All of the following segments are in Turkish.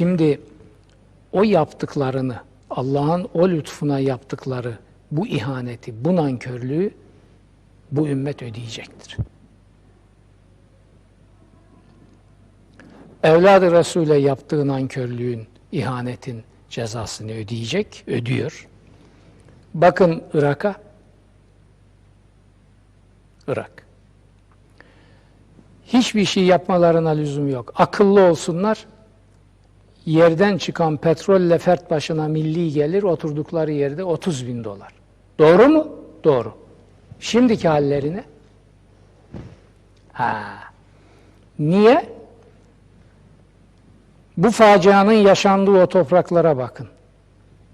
Şimdi o yaptıklarını, Allah'ın o lütfuna yaptıkları bu ihaneti, bu nankörlüğü bu ümmet ödeyecektir. Evladı Resul'e yaptığı nankörlüğün, ihanetin cezasını ödeyecek, ödüyor. Bakın Irak'a. Irak. Hiçbir şey yapmalarına lüzum yok. Akıllı olsunlar. Yerden çıkan petrolle fert başına milli gelir oturdukları yerde 30 bin dolar. Doğru mu? Doğru. Şimdiki hallerine? Ha. Niye? Bu facianın yaşandığı o topraklara bakın.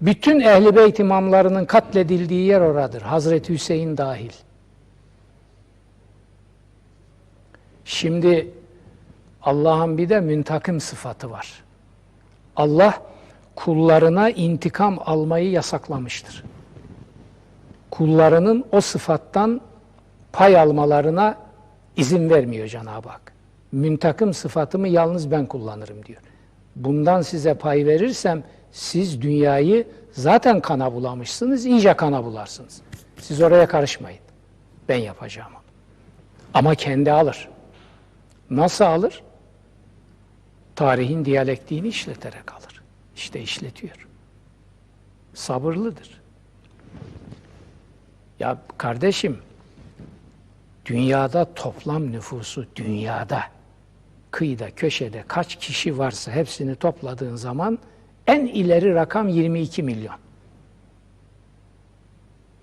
Bütün Ehl-i Beyt imamlarının katledildiği yer oradır. Hazreti Hüseyin dahil. Şimdi Allah'ın bir de müntakim sıfatı var. Allah kullarına intikam almayı yasaklamıştır. Kullarının o sıfattan pay almalarına izin vermiyor Cenab-ı Hak. Müntakim sıfatımı yalnız ben kullanırım diyor. Bundan size pay verirsem siz dünyayı zaten kana bulamışsınız, iyice kana bularsınız. Siz oraya karışmayın. Ben yapacağım onu. Ama kendi alır. Nasıl alır? Tarihin diyalektiğini işleterek alır. İşte işletiyor. Sabırlıdır. Ya kardeşim, dünyada toplam nüfusu, dünyada, kıyıda, köşede kaç kişi varsa hepsini topladığın zaman en ileri rakam 22 milyon.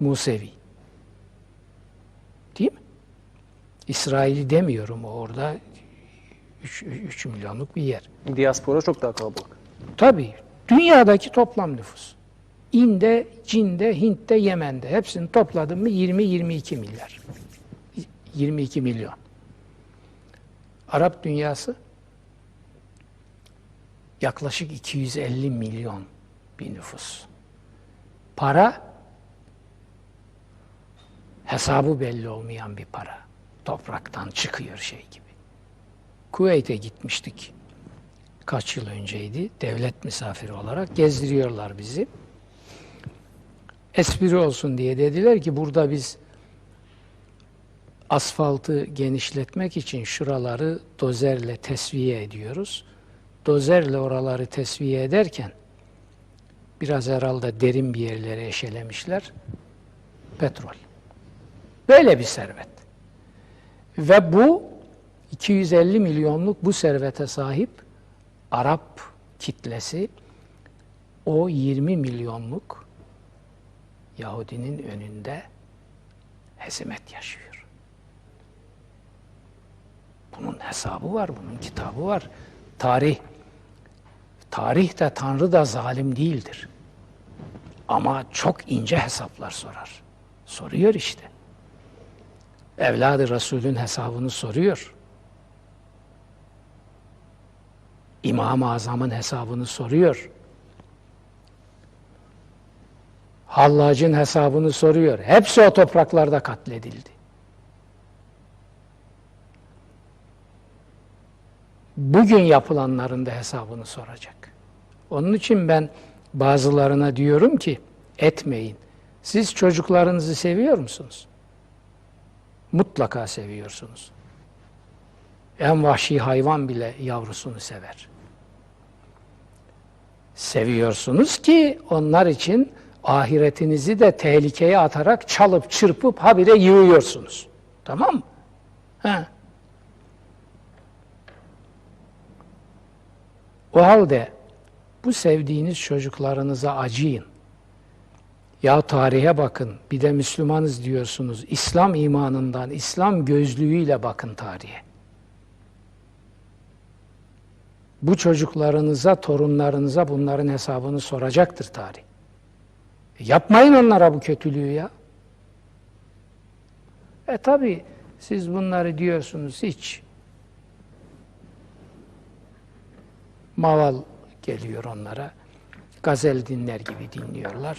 Musevi. Değil mi? İsrail'i demiyorum orada 3, 3 milyonluk bir yer. Diaspora çok daha kalabalık. Tabii. Dünyadaki toplam nüfus. İnde, Çin'de, Hint'te, Yemen'de hepsini topladım mı 20-22 milyar. 22 milyon. Arap dünyası yaklaşık 250 milyon bir nüfus. Para hesabı belli olmayan bir para. Topraktan çıkıyor şey gibi. Kuveyt'e gitmiştik. Kaç yıl önceydi. Devlet misafiri olarak gezdiriyorlar bizi. Espri olsun diye dediler ki burada biz asfaltı genişletmek için şuraları dozerle tesviye ediyoruz. Dozerle oraları tesviye ederken biraz herhalde derin bir yerlere eşelemişler. Petrol. Böyle bir servet. Ve bu 250 milyonluk bu servete sahip Arap kitlesi o 20 milyonluk Yahudinin önünde hezimet yaşıyor. Bunun hesabı var, bunun kitabı var. Tarih, tarih de Tanrı da zalim değildir. Ama çok ince hesaplar sorar. Soruyor işte. Evladı Resul'ün hesabını soruyor. İmam-ı Azam'ın hesabını soruyor. Hallac'ın hesabını soruyor. Hepsi o topraklarda katledildi. Bugün yapılanların da hesabını soracak. Onun için ben bazılarına diyorum ki etmeyin. Siz çocuklarınızı seviyor musunuz? Mutlaka seviyorsunuz. En vahşi hayvan bile yavrusunu sever. Seviyorsunuz ki onlar için ahiretinizi de tehlikeye atarak çalıp çırpıp habire yığıyorsunuz. Tamam mı? O halde bu sevdiğiniz çocuklarınıza acıyın. Ya tarihe bakın, bir de Müslümanız diyorsunuz. İslam imanından, İslam gözlüğüyle bakın tarihe. Bu çocuklarınıza, torunlarınıza bunların hesabını soracaktır tarih. Yapmayın onlara bu kötülüğü ya. E tabi siz bunları diyorsunuz hiç. Maval geliyor onlara. Gazel dinler gibi dinliyorlar.